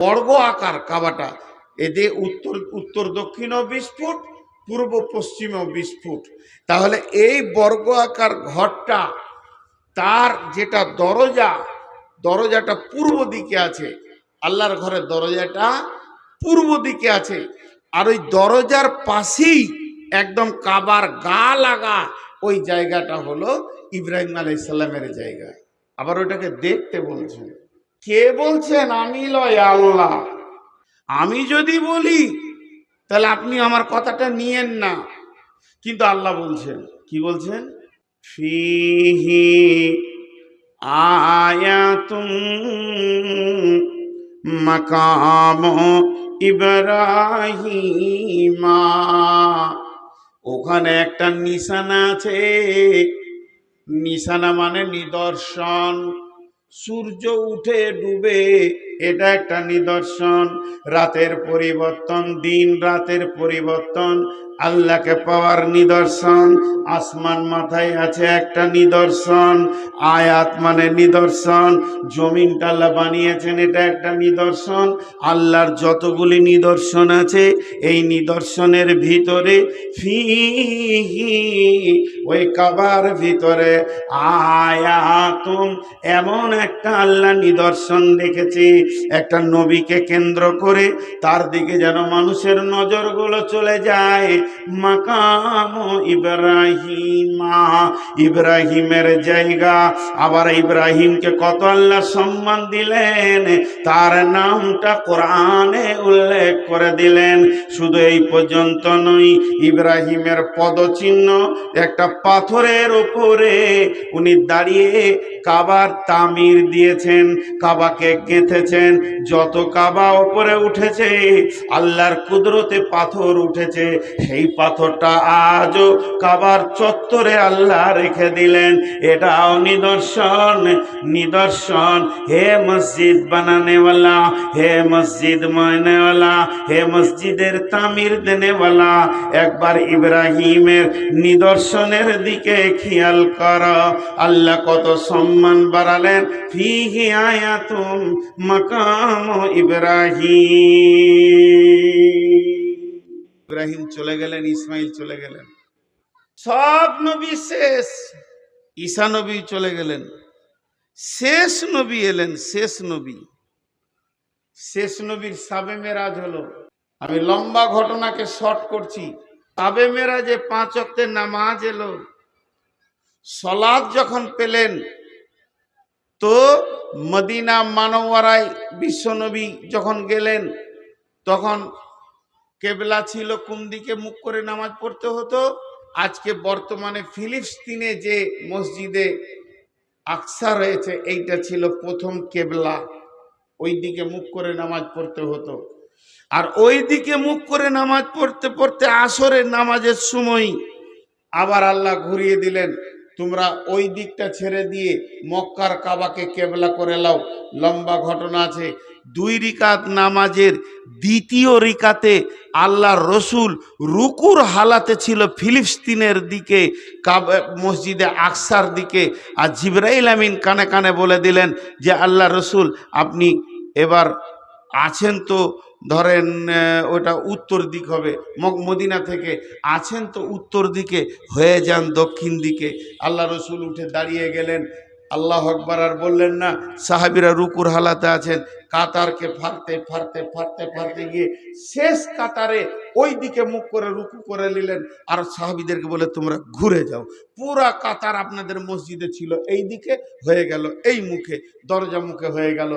বর্গ আকার কাবাটা। এতে উত্তর উত্তর দক্ষিণও বিশ ফুট, পূর্ব পশ্চিমেও বিশ ফুট। তাহলে এই বর্গ আকার ঘরটা, তার যেটা দরজা, দরজাটা পূর্ব দিকে আছে, আল্লাহর ঘরের দরজাটা পূর্ব দিকে আছে। আর ওই দরজার পাশেই একদম কাবার গা লাগা ওই জায়গাটা হলো ইব্রাহিম আলাইসাল্লামের জায়গা। আবার ওটাকে দেখতে বলছেন। কে বলছেন আমি লয় আল্লাহ? আমি যদি বলি, তাহলে আপনি আমার কথাটা নিয়েন না। কিন্তু আল্লাহ বলছেন, কি বলছেন? ফিহি আয়াতুম মাকাম ইব্রাহিমা। ওখানে একটা নিশানা আছে। নিশানা মানে নিদর্শন। সূর্য উঠে ডুবে এটা একটা নিদর্শন। রাতের পরিবর্তন দিন রাতের পরিবর্তন আল্লাহকে পাওয়ার নিদর্শন, আসমান মাথায় আছে একটা নিদর্শন, আয়াত মানে নিদর্শন, জমিনটা আল্লাহ বানিয়েছেন এটা একটা নিদর্শন, আল্লাহর যতগুলি নিদর্শন আছে এই নিদর্শনের ভিতরে ফি ওই কাবার ভিতরে আয়াতুম এমন একটা আল্লাহ নিদর্শন রেখেছে একটা নবীকে কেন্দ্র করে তার দিকে যেন মানুষের নজরগুলো চলে যায় মাকাম ইব্রাহিমা। ইব্রাহিমের জায়গা। আবার ইব্রাহিমকে কত আল্লাহ সম্মান দিলেন? তার নামটা কোরআনে উল্লেখ করে দিলেন। শুধু এই পর্যন্ত নয়, ইব্রাহিমের পদচিহ্ন একটা পাথরের উপরে উনি দাঁড়িয়ে কাবার তামির দিয়েছেন, কাবাকে গেঁথেছেন। যত কাবা উপরে উঠেছে, আল্লাহর কুদরতে পাথর উঠেছে, সেই পাথরটা আজও কাবার চত্বরে আল্লাহ রেখে দিলেন। এটাও নিদর্শন নিদর্শন। হে মসজিদ বানানেওয়ালা, হে মসজিদ ময়নেওয়ালা, হে মসজিদের তামির দেনেওয়ালা, একবার ইব্রাহিমের নিদর্শনের দিকে খেয়াল কর। আল্লাহ কত সম্মান বাড়ালেন। ফিহি আয়াতুম মাকাম ইব্রাহিম। ইব্রাহিম চলে গেলেন ইসমাইল চলে গেলেন। সব নবী শেষ। ঈসা নবী চলে গেলেন। শেষ নবী এলেন শেষ নবী। শেষ নবীর সাবে মেরাজ হলো। আমি লম্বা ঘটনাকে শর্ট করছি। সাবে মেরাজে পাঁচ অক্টের নামাজ এলো। সলাদ যখন পেলেন তো মদিনা মানওয়ারায় বিশ্বনবী যখন গেলেন তখন কেবলা ছিল, কোন দিকে মুখ করে নামাজ পড়তে হতো? আজকে বর্তমানে ফিলিস্তিনে যে মসজিদে আকসা রয়েছে, এইটা ছিল প্রথম কেবলা। ওই দিকে মুখ করে নামাজ পড়তে হতো। আর ওই দিকে মুখ করে নামাজ পড়তে পড়তে আসরের নামাজের সময় আবার আল্লাহ ঘুরিয়ে দিলেন তোমরা ওই দিকটা ছেড়ে দিয়ে মক্কার কাবাকে কেবলা করে লাও লম্বা ঘটনা আছে। দুই রিকাত নামাজের দ্বিতীয় রিকাতে আল্লাহ রসুল রুকুর হালাতে ছিল ফিলিস্তিনের দিকে মসজিদে আকসার দিকে। আর জিব্রাইল আমিন কানে কানে বলে দিলেন যে, আল্লাহ রসুল, আপনি এবার আছেন তো ধরেন ওটা উত্তর দিক হবে। মদিনা থেকে আছেন তো উত্তর দিকে, হয়ে যান দক্ষিণ দিকে। আল্লাহ রসুল উঠে দাঁড়িয়ে গেলেন। আল্লাহ আকবার আর বললেন না, সাহাবিরা রুকুর হালাতে আছেন। কাতারকে ফাড়তে ফাড়তে ফাড়তে ফাড়তে গিয়ে শেষ কাতারে ওই দিকে মুখ করে রুকু করে নিলেন। আর সাহাবিদেরকে বলে, তোমরা ঘুরে যাও। পুরা কাতার আপনাদের মসজিদে ছিল। এই দিকে হয়ে গেল, এই মুখে, দরজা মুখে হয়ে গেল।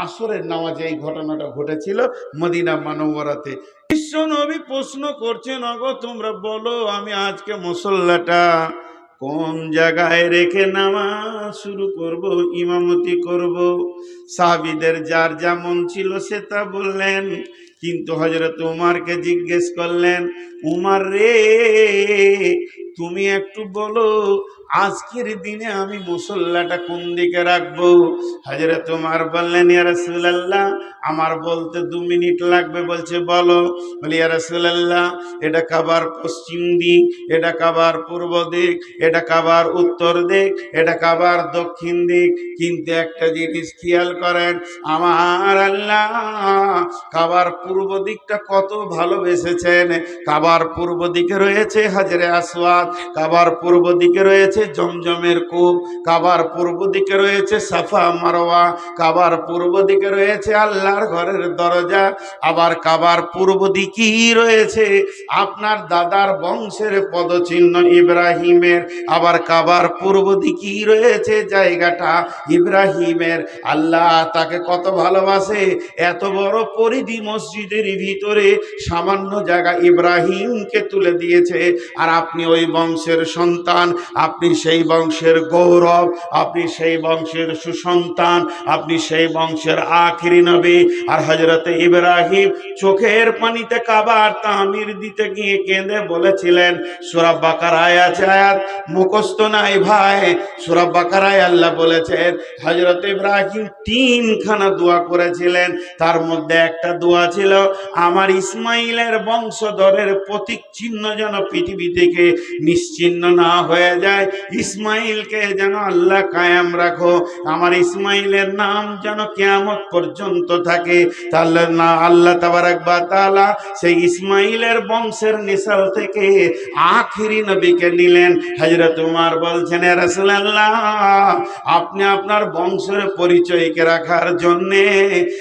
আসরের নামাজে এই ঘটনাটা ঘটেছিল মদিনা মানবরাতে। বিশ্ব নবী প্রশ্ন করছেন, অগো, তোমরা বলো, আমি আজকে মুসল্লাটা কোন জায়গায় রেখে নামাজ শুরু করব, ইমামতি করব? সাহাবিদের যার যেমন ছিল সে তা বললেন, কিন্তু হজরত উমারকে জিজ্ঞেস করলেন, উমার রে, তুমি একটু বলো আজকের দিনে আমি মুসল্লাটা কোন দিকে রাখব? হাজরে তোমার বললেন, ইয়া রাসূলুল্লাহ। আমার বলতে দু মিনিট লাগবে, বলছে, বলো। বলি, ইয়া রাসূলুল্লাহ, এটা কাবার পশ্চিম দিক, এটা কাবার পূর্ব দিক, এটা কাবার উত্তর দিক, এটা কাবার দক্ষিণ দিক। কিন্তু একটা জিনিস খেয়াল করেন, আমার আল্লাহ কাবার পূর্ব দিকটা কত ভালোবেসেছেন। কাবার পূর্ব দিকে রয়েছে হাজরে আসওয়াদ, কাবার পূর্ব দিকে রয়েছে জমজমের কূপ, কাবার পূর্ব দিকে রয়েছে সাফা মারওয়া, কাবার পূর্ব দিকে রয়েছে আল্লাহর ঘরের দরজা, আবার কাবার পূর্ব দিকেই রয়েছে আপনার দাদার বংশের পদচিহ্ন ইব্রাহিমের, আবার কাবার পূর্ব দিকেই রয়েছে জায়গাটা ইব্রাহিমের। আল্লাহ তাকে কত ভালোবাসে, এত বড় পরিধি মসজিদের ভিতরে সামান্য জায়গা ইব্রাহিমকে তুলে দিয়েছে। আর আপনি ওই বংশের সন্তান, আপনি সেই বংশের গৌরব, আপনি সেই বংশের সুসন্তান, আপনি সেই বংশের আখিরি নবী। আর হজরত ইব্রাহিম চোখের পানিতে কাবার তামির দিতে গিয়ে কেঁদে বলেছিলেন, সুরা বাকারায় আছে আয়াত? মুখস্থ নাই ভাই। সুরা বাকারায় আল্লাহ বলেছেন হজরত ইব্রাহিম তিনখানা দোয়া করেছিলেন। তার মধ্যে একটা দোয়া ছিল, আমার ইসমাইলের বংশধরের প্রতীক চিহ্ন যেন পৃথিবী থেকে নিশ্চিহ্ন না হয়ে যায়। ইসমাইলকে যেন আল্লাহ কায়াম রাখো। আমার ইসমাইলের নাম যেন কেয়ামত পর্যন্ত থাকে। তাহলে না আল্লাহ তাবারাক বা তাআলা সেই ইসমাইলের বংশের নিসাল থেকে আখিরি নবীকে নিলেন। হযরত উমার বলছেন, "এ আপনি আপনার বংশের পরিচয়কে রাখার জন্যে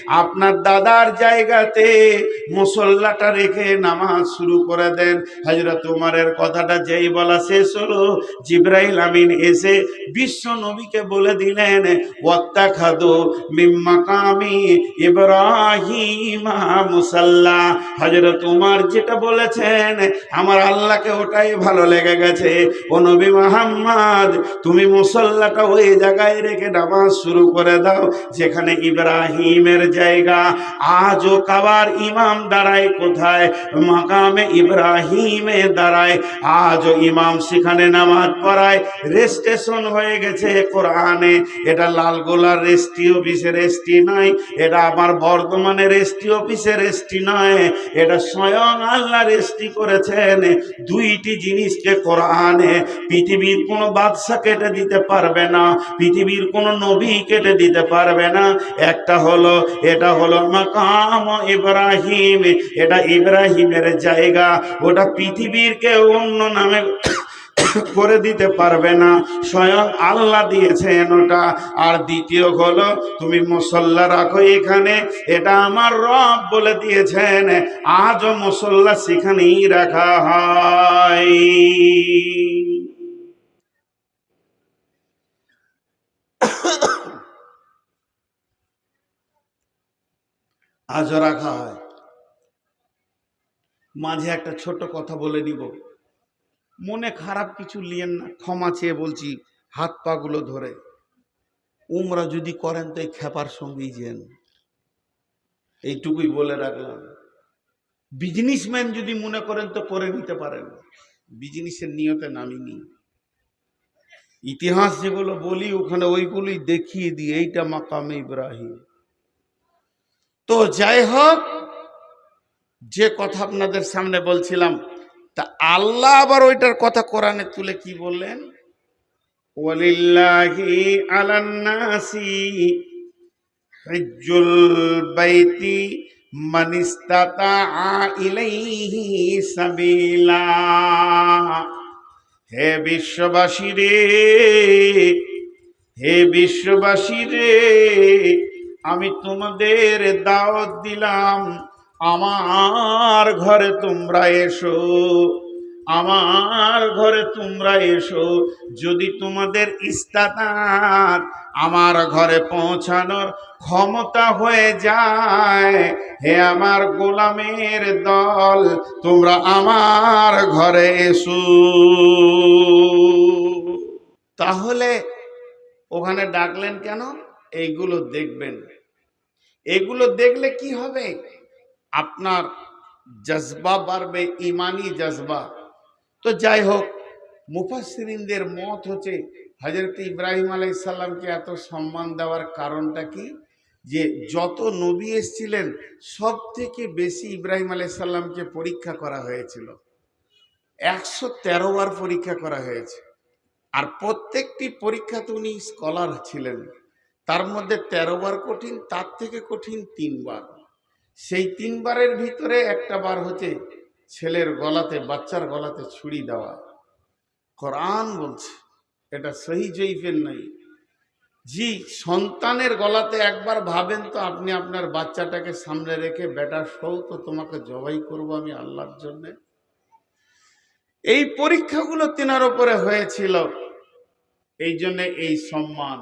আপনার দাদার জায়গাতে মুসল্লাটা রেখে নামাজ শুরু করে দেন। হজরত উমারের কথাটা যেই বলা শেষ হলো, জিব্রাইল এসে বিশ্ব নবীকে বলে দিলেন মুসাল্লা। হজরত উমার যেটা বলেছেন, আমার আল্লাহকে ওটাই ভালো লেগে গেছে। ও নবী মোহাম্মদ, তুমি মুসল্লাটা ওই জায়গায় রেখে নামাজ শুরু করে দাও, যেখানে ইব্রাহিমের জায়গা। আজও কাবার ইমাম দাঁড়ায় কোথায়? মাকামে ইব্রাহিমে দাঁড়ায়। আজও ইমাম সেখানে নামাজ পড়ায়। রেজিস্ট্রেশন হয়ে গেছে কোরআনে। এটা লালগোলার রেস্টি অফিসের রেস্টি নয় এটা আমার বর্ধমানের রেস্টি অফিসের রেস্টি নয় এটা স্বয়ং আল্লাহ রেস্টি করেছেন দুইটি জিনিসকে কোরআনে। পৃথিবীর কোনো বাদশা কেটে দিতে পারবে না, পৃথিবীর কোনো নবী কেটে দিতে পারবে না। একটা হলো, এটা হলো মাকাম ইব্রাহিম, এটা ইব্রাহিমের জায়গা। ওটা পৃথিবীর কেউ অন্য নামে করে দিতে পারবে না। স্বয়ং আল্লাহ দিয়েছেন ওটা। আর দ্বিতীয় হলো, তুমি মুসল্লা রাখো এখানে। এটা আমার রব বলে দিয়েছেন। আজও মুসল্লা সেখানেই রাখা হয়। আজও রাখা হয়। মাঝে একটা ছোট কথা বলে নিব। মনে খারাপ কিছু লিয়েন না। ক্ষমা চেয়ে বলছি, হাত পাগুলো ধরে। উমরা যদি করেন তো এই খেপার সঙ্গেই যেন। এইটুকুই বলে রাখলাম। বিজনেসম্যান যদি মনে করেন তো করে নিতে পারেন। বিজনেসের নিয়তে নামিনি। ইতিহাস যেগুলো বলি, ওখানে ওইগুলোই দেখিয়ে দিই। এইটা মাকামে ইব্রাহিম। তো যাই হোক, যে কথা আপনাদের সামনে বলছিলাম তা আল্লাহ আবার ওইটার কথা কোরআনে তুলে কি বললেন? ওয়ালিল্লাহি আলান্নাসি হিজ্জুল বাইতি মান ইলাইহি হে বিশ্ববাসী রে হে বিশ্ববাসী রে আমি তোমাদের দাওয়াত দিলাম। আমার ঘরে তোমরা এসো, আমার ঘরে তোমরা এসো। যদি তোমাদের ইস্তাতাত আমার ঘরে পৌঁছানোর ক্ষমতা হয়ে যায়, হে আমার গোলামের দল, তোমরা আমার ঘরে এসো। তাহলে ওখানে ডাকলেন কেন? এইগুলো দেখবেন। এগুলো দেখলে কি হবে? আপনার জজবা বাড়বে, ইমানি জজবা। তো যাই হোক মুফাসিরিনদের মত হচ্ছে হজরত ইব্রাহিম আলাই সাল্লামকে এত সম্মান দেওয়ার কারণটা কি? যে যত নবী এসছিলেন সব থেকে বেশি ইব্রাহিম আলাই সাল্লামকে পরীক্ষা করা হয়েছিল। একশো তেরো বার পরীক্ষা করা হয়েছে। আর প্রত্যেকটি পরীক্ষাতে উনি স্কলার ছিলেন। তার মধ্যে তেরো বার কঠিন, তার থেকে কঠিন তিনবার। সেই তিনবারের ভিতরে একটা বার হচ্ছে ছেলের গলাতে, বাচ্চার গলাতে ছুরি দেওয়া। কোরআন বলছে, এটা সহি জৈফের নাই। জি, সন্তানের গলাতে একবার ভাবেন তো আপনি আপনার বাচ্চাটাকে সামনে রেখে, বেটা সৌ তো তোমাকে জবাই করব আমি আল্লাহর জন্য। এই পরীক্ষাগুলো তেনার উপরে হয়েছিল। এই জন্যে এই সম্মান।